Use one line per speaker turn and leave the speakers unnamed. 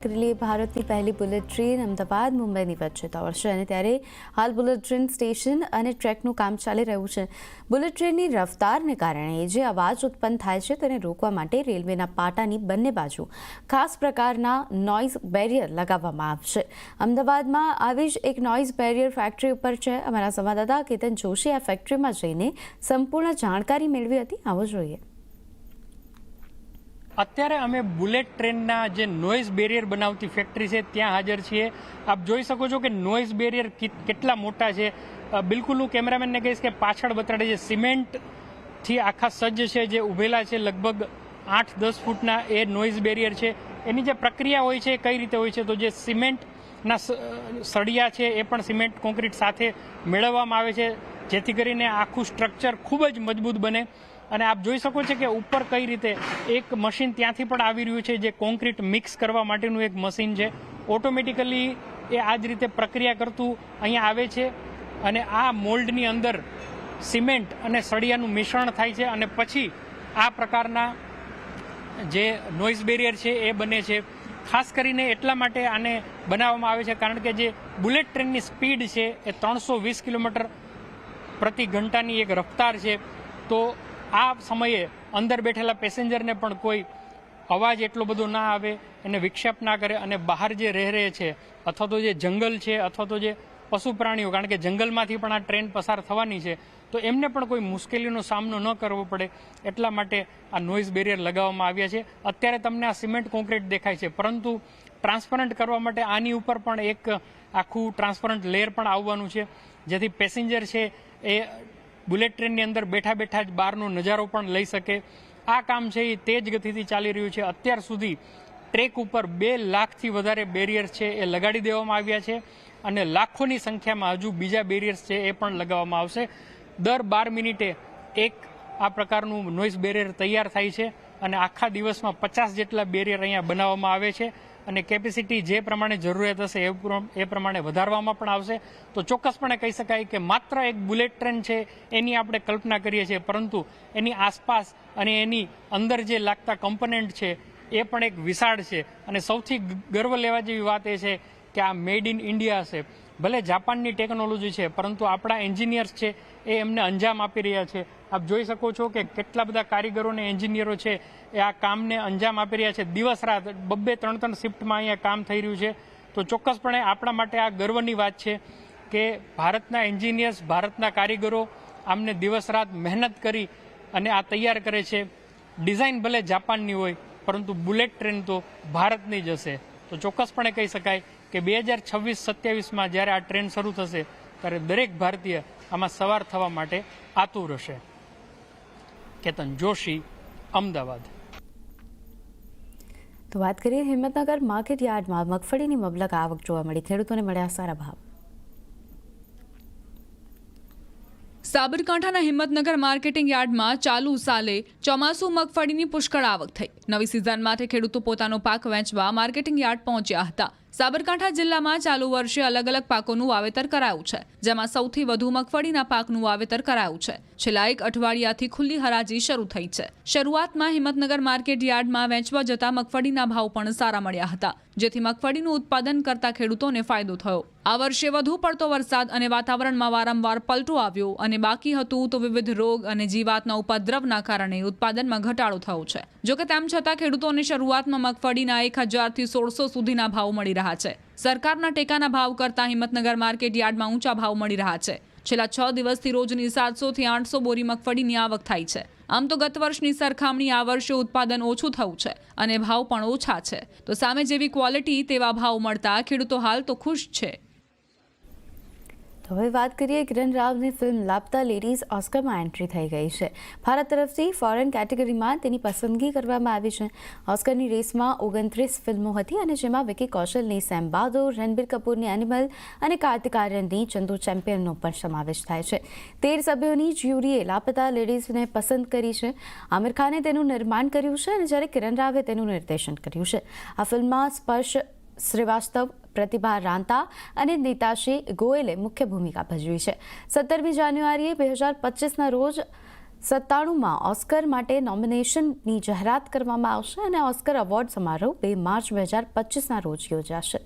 કરેલી ભારતની પહેલી બુલેટ ટ્રેન અમદાવાદ મુંબઈની વચ્ચે દોડશે અને ત્યારે હાલ બુલેટ ટ્રેન સ્ટેશન અને ટ્રેકનું કામ ચાલી રહ્યું છે બુલેટ ટ્રેનની રફતારને કારણે જે અવાજ ઉત્પન્ન થાય છે તેને રોકવા માટે રેલવેના પાટાની બંને બાજુ ખાસ પ્રકારના નોઇઝ બેરિયર લગાવવામાં આવશે અમદાવાદમાં આવી જ એક નોઇઝ બેરિયર ફેક્ટરી ઉપર છે અમારા સંવાદદાતા કેતન જોશી આ ફેક્ટરીમાં જઈને સંપૂર્ણ જાણકારી મેળવી હતી આવો જોઈએ।
અત્યારે અમે બુલેટ ટ્રેનના જે નોઇઝ બેરિયર બનાવતી ફેક્ટરી છે, ત્યાં હાજર છીએ. આપ જોઈ શકો છો કે નોઇઝ બેરિયર કેટલા મોટા છે. બિલકુલ હું કેમેરામેનને કહીશ કે પાછળ બતાડે છે સિમેન્ટથી આખા સજ્જ છે, જે ઉભેલા છે, લગભગ આઠ દસ ફૂટના એ નોઇઝ બેરિયર છે. એની જે પ્રક્રિયા હોય છે કઈ રીતે હોય છે? તો જે સિમેન્ટના સળિયા છે, એ પણ સિમેન્ટ કોન્ક્રીટ સાથે મેળવવામાં આવે છે, જેથી કરીને આખું સ્ટ્રક્ચર ખૂબ જ મજબૂત બને. અને આપ જોઈ શકો છો કે ઉપર કઈ રીતે એક મશીન ત્યાંથી પણ આવી રહ્યું છે જે કોન્ક્રીટ મિક્સ કરવા માટેનું એક મશીન છે. ઓટોમેટિકલી એ આ જ રીતે પ્રક્રિયા કરતું અહીંયા આવે છે અને આ મોલ્ડની અંદર સિમેન્ટ અને સળિયાનું મિશ્રણ થાય છે અને પછી આ પ્રકારના જે નોઇઝ બેરિયર છે એ બને છે. ખાસ કરીને એટલા માટે આને બનાવવામાં આવે છે કારણ કે જે બુલેટ ટ્રેનની સ્પીડ છે એ ત્રણસો વીસ કિલોમીટર પ્રતિ ઘંટાની એક રફતાર છે. તો આ સમયે અંદર બેઠેલા પેસેન્જરને પણ કોઈ અવાજ એટલો બધો ના આવે, એને વિક્ષેપ ના કરે અને બહાર જે રહે રહે છે, અથવા તો જે જંગલ છે, અથવા તો જે પશુ પ્રાણીઓ, કારણ કે જંગલમાંથી પણ આ ટ્રેન પસાર થવાની છે, તો એમને પણ કોઈ મુશ્કેલીનો સામનો ન કરવો પડે. એટલા માટે આ નોઇઝ બેરિયર લગાવવામાં આવ્યા છે. અત્યારે તમને આ સિમેન્ટ કોન્ક્રીટ દેખાય છે, પરંતુ ટ્રાન્સપરન્ટ કરવા માટે આની ઉપર પણ એક આખું ટ્રાન્સપરન્ટ લેયર પણ આવવાનું છે, જેથી પેસેન્જર છે એ બુલેટ ટ્રેનની અંદર બેઠા બેઠા જ બહારનો નજારો પણ લઈ શકે. આ કામ છે એ તેજ ગતિથી ચાલી રહ્યું છે. અત્યાર સુધી ટ્રેક ઉપર બે લાખથી વધારે બેરિયર્સ છે એ લગાડી દેવામાં આવ્યા છે અને લાખોની સંખ્યામાં હજુ બીજા બેરિયર્સ છે એ પણ લગાવવામાં આવશે. દર બાર મિનિટે એક આ પ્રકારનું નોઇઝ બેરિયર તૈયાર થાય છે અને આખા દિવસમાં પચાસ જેટલા બેરિયર અહીંયા બનાવવામાં આવે છે. અને કેપેસિટી જે પ્રમાણે જરૂરિયાત હશે એ પ્રમાણે વધારવામાં પણ આવશે. તો ચોક્કસપણે કહી શકાય કે માત્ર એક બુલેટ ટ્રેન છે એની આપણે કલ્પના કરીએ છીએ. પરંતુ એની આસપાસ અને એની અંદર જે લાગતા કમ્પોનેન્ટ છે એ પણ એક વિશાળ છે. અને સૌથી ગર્વ લેવા જેવી વાત એ છે કે આ મેડ ઇન ઇન્ડિયા છે ભલે જાપાનની ટેકનોલોજી છે, પરંતુ આપણા એન્જિનિયર્સ છે, એ એમને અંજામ આપી રહ્યા છે. આપ જોઈ શકો છો કે કેટલા બધા કારીગરો અને એન્જિનિયરો છે, એ આ કામને અંજામ આપી રહ્યા છે. દિવસ રાત, બબ્બે ત્રણ ત્રણ શિફ્ટમાં અહીંયા કામ થઈ રહ્યું છે. તો ચોક્કસપણે આપણા માટે આ ગર્વની વાત છે કે ભારતના એન્જિનિયર્સ ભારતના કારીગરો આમને દિવસ રાત મહેનત કરી અને આ તૈયાર કરે છે. ડિઝાઇન ભલે જાપાનની હોય, પરંતુ બુલેટ ટ્રેન તો ભારતની જ હશે. તો ચોક્કસપણે કહી શકાય કે બે હજાર છવ્વીસ સત્યાવીસમાં જ્યારે આ ટ્રેન શરૂ થશે, ત્યારે દરેક ભારતીય આમાં સવાર થવા માટે આતુર હશે કેતન જોશી, અમદાવાદ.
તો વાત કરીએ હિંમતનગર માર્કેટ યાર્ડમાં મગફળીની મબલક આવક જોવા મળી. ખેડૂતોને મળ્યા સારા ભાવ.
સાબરકાંઠાના હિંમતનગર માર્કેટિંગ યાર્ડમાં ચાલુ સાલે ચોમાસુ મગફળીની પુષ્કળ આવક થઈ. નવી સિઝન માટે ખેડૂતો પોતાનો પાક વેચવા માર્કેટિંગ યાર્ડ પહોંચ્યા હતા. સાબરકાંઠા જિલ્લામાં ચાલુ વર્ષે અલગ અલગ પાકોનું વાવેતર કરાયું છે, જેમાં સૌથી વધુ મગફળીના પાકનું વાવેતર કરાયું છે. છેલ્લા એક અઠવાડિયાથી ખુલ્લી હરાજી શરૂ થઈ છે. શરૂઆતમાં હિંમતનગર માર્કેટ યાર્ડમાં વેચવા જતા મગફળીના ભાવ પણ સારા મળ્યા હતા, જેથી મગફળીનું ઉત્પાદન કરતા ખેડૂતોને ફાયદો થયો. આ વર્ષે વધુ પડતો વરસાદ અને વાતાવરણમાં વારંવાર પલટો આવ્યો અને બાકી હતું તો વિવિધ રોગ અને જીવાતના ઉપદ્રવના કારણે ઉત્પાદનમાં ઘટાડો થયો છે. જોકે તેમ છતાં ખેડૂતોને શરૂઆતમાં મગફળીના એક હજારથી સોળસો સુધીના ભાવ મળી રહ્યા છે. સરકારના ટેકાના ભાવ કરતાં હિંમતનગર માર્કેટ યાર્ડમાં ઊંચા ભાવ મળી રહ્યા છે. છેલ્લા છ દિવસથી રોજની સાતસોથી આઠસો બોરી મગફળીની આવક થાય છે. આમ તો ગત વર્ષની સરખામણી આ વર્ષે ઉત્પાદન ઓછું થયું છે અને ભાવ પણ ઓછા છે. તો સામે જેવી ક્વોલિટી તેવા ભાવ મળતા ખેડૂતો હાલ તો ખુશ છે.
તો હવે વાત કરીએ કિરણ રાવની ફિલ્મ લાપતા લેડીઝ ઓસ્કરમાં એન્ટ્રી થઈ ગઈ છે. ભારત તરફથી ફોરેન કેટેગરીમાં તેની પસંદગી કરવામાં આવી છે. ઓસ્કરની રેસમાં ઓગણત્રીસ ફિલ્મો હતી અને જેમાં વિકી કૌશલની સેમ બહાદુર, રણબીર કપૂરની એનિમલ અને કાર્તિક આર્યનની ચંદુ ચેમ્પિયનનો પણ સમાવેશ થાય છે. તેર સભ્યોની જ્યુરીએ લાપતા લેડીઝને પસંદ કરી છે. આમિર ખાને તેનું નિર્માણ કર્યું છે અને જ્યારે કિરણ રાવે તેનું નિર્દેશન કર્યું છે. આ ફિલ્મમાં સ્પર્શ શ્રીવાસ્તવ પ્રતિભા રાંતા અને નીતાશ્રી ગોયલે મુખ્ય ભૂમિકા ભજવી છે. સત્તરમી જાન્યુઆરીએ બે હજાર પચીસના રોજ સત્તાણુંમાં ઓસ્કર માટે નોમિનેશનની જાહેરાત કરવામાં આવશે અને ઓસ્કર એવોર્ડ સમારોહ બે માર્ચ બે હજાર પચીસના રોજ યોજાશે.